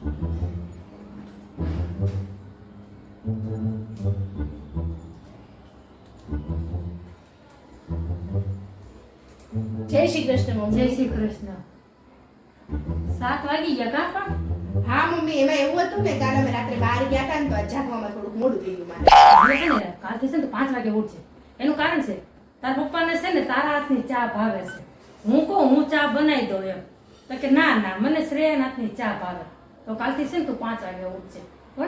જય શ્રી કૃષ્ણ જય શ્રી કૃષ્ણ. સાત વાગી ગયા કા પણ? હા મમ્મી એમાં એવું હતું ને કાલે અમે રાત્રે બહાર ગયા હતા ને તો જાગવામાં થોડુંક મોડું થઈ ગયું મારે. છે ને કાલથી છે ને તો પાંચ વાગે ઉઠશે એનું કારણ છે તારા પપ્પાને છે ને તારા હાથની ચા ભાવે છે. હું કહું હું ચા બનાવી દઉં એમ. તો કે ના ના મને શ્રેયાના હાથની ચા ભાવે. તો કાલથી છે ને તું પાંચ વાગે ઉઠજે. ને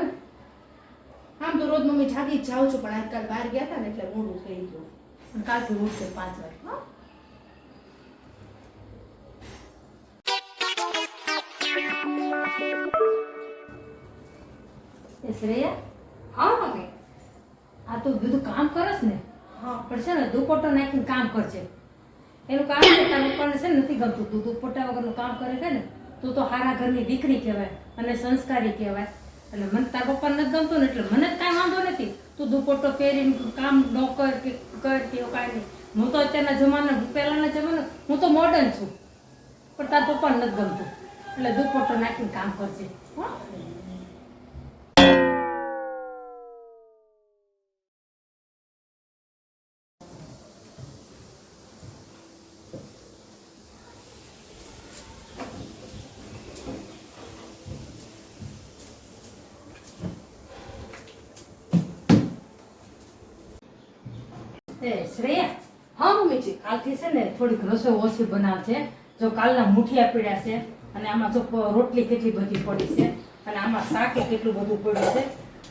આમ તો રોજ મમ્મી જાગી જ જાઉં છું પણ આજકાલ બહાર ગયા હતા ને એટલે મોડું થઈ ગયું. અને કાલથી ઉઠશે પાંચ વાગે હો? શ્રેયા? હા મમ્મી. આ તું બધું કામ કરસ ને હા. પણ છે ને દુપટ્ટો નાખીને કામ કરજે. એનું કામ છે તારા પપ્પાને છે ને નથી ગમતું. તું દુપટ્ટા વગરનું કામ કરે છે ને તું તો હારા ઘરની દીકરી કહેવાય અને સંસ્કારી કહેવાય. એટલે મને તારા પપ્પા નથી ગમતો ને એટલે મને જ કાંઈ વાંધો નથી. તું દુપટ્ટો પહેરીને કામ ન કર કે કર કે કાંઈ નહીં. હું તો અત્યારના જમાના, પહેલાંના જમાના, હું તો મોડર્ન છું. પણ તારા પપ્પાને નથી ગમતું. એટલે દુપટ્ટો નાખીને કામ કરજે. એ શ્રેયા. હા મમ્મીજી કાલથી છે ને થોડીક રસોઈ ઓછી બનાવશે જો કાલના મુઠિયા પીડ્યા છે અને આમાં જો રોટલી કેટલી બધી પડી છે અને આમાં શાકે કેટલું બધું પડ્યું છે.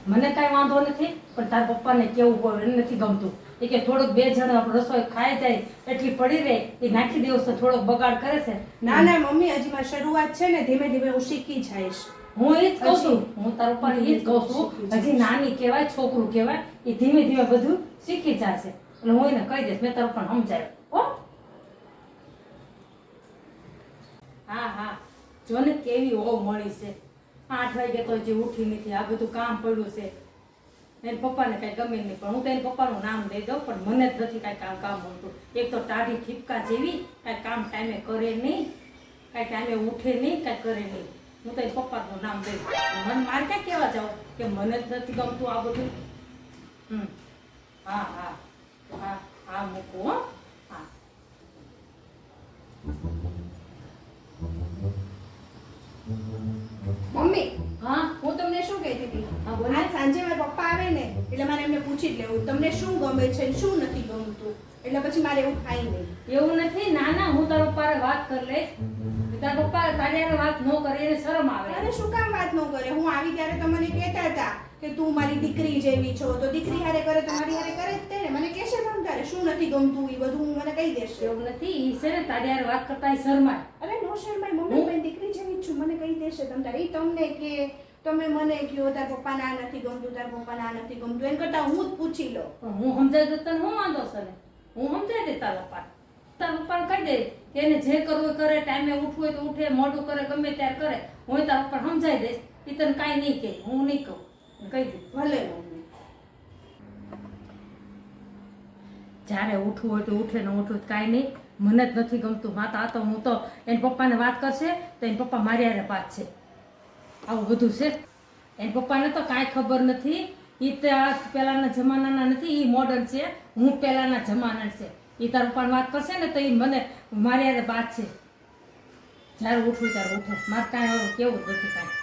મને કાંઈ વાંધો નથી પણ તાર પપ્પાને કેવું પડે એને નથી ગમતું. એ કે થોડુંક બે જણ રસોઈ ખાઈ જાય એટલી પડી રહે એ નાખી દેવું તો થોડોક બગાડ કરે છે. ના ના મમ્મી હજી મારી શરૂઆત છે ને ધીમે ધીમે હું શીખી જઈશ. હું એ જ કહું છું. હું તારા પપ્પાને એ જ કહું છું. હજી નાની કહેવાય છોકરું કહેવાય એ ધીમે ધીમે બધું શીખી જશે. એટલે હું એને કહી દઈશ, મેં તારું પણ સમજાય. હો? હા હા. જો ને કેવી ઓ મળી છે. આઠ વાગે તો હજી ઉઠી નથી. આ બધું કામ પડ્યું છે. એને પપ્પાને કાંઈ ગમે નહીં, પણ હું તો એને પપ્પાનું નામ દઈ દઉં, પણ મને જ નથી કાંઈ કામ કામ મળતું એક તો ટાઢી ઠીપકા જેવી, કાંઈ કામ ટાઈમે કરે નહીં, કાંઈ ટાઈમે ઉઠે નહીં, કાંઈ કરે નહીં. હું તો એ પપ્પાનું નામ દઈ દઉં. મને મારે ક્યાં કહેવા જાઉં કે મને જ નથી ગમતું આ બધું? હમ. હા હા. હા હા મૂકું હા. મમ્મી હા? હું તમને શું કહેતી હતી? આજ સાંજે મારા પપ્પા આવે ને એટલે મારે એમને પૂછી જ લેવું. તમને શું ગમે છે શું નથી ગમતું? એટલે પછી મારે એવું થાય નહીં. એવું નથી ના ના હું તારા પપ્પાને વાત કરી લઈશ. તારા પપ્પા તારી વાત ન કરે એને શરમ આવે. અરે શું કામ વાત ન કરે? હું આવી ત્યારે તમને મને કહેતા હતા કે તું મારી દીકરી જેવી છો. તો દીકરી હારે કરે તો મારી હારે કરે જ તે ને મને કહેશે પણ તારે શું નથી ગમતું એ બધું મને કહી દેશે. એવું નથી ઈ છે ને તારી હારે વાત કરતા શરમાય. અરે નો શરમાય મમ્મી મેં દીકરી જેવી જ છું. મને કહી દેશે તમ તારે. ઈ તમને કે તમે મને કહો તાર પપ્પાને આ નથી ગમતું તાર પપ્પાને આ નથી ગમતું. એમ કરતા હું જ પૂછી લો હું સમજાય તો તને હું વાંધો છે ને? હું સમજાય દે તારા પપ્પા તારા કહી દે એને જે કરવું કરે, ટાઈમે ઉઠવું હોય તો ઉઠે, મોઢું કરે, ગમે ત્યારે કરે. હું તારા પપ્પાને સમજાઈ દઈશ. એ તને કાંઈ નહીં કહે, હું નહીં કહું. કહી દઉં ભલે જ્યારે ઉઠવું હોય તો ઉઠે, ને ઉઠવું કાંઈ નહીં. મને જ નથી ગમતું. માતા તો હું તો એના પપ્પાને વાત કરશે તો એના પપ્પા મારી હારે વાત છે આવું બધું છે. એના પપ્પાને તો કાંઈ ખબર નથી. એ પહેલાંના જમાનાના નથી એ મોડર્ન છે. હું પહેલાંના જમાના છે. એ તારા પણ વાત કરશે ને તો એ મને મારી હારે વાત છે. જ્યારે ઉઠવું ત્યારે ઉઠો. મારે કાંઈ કેવું નથી કાંઈ.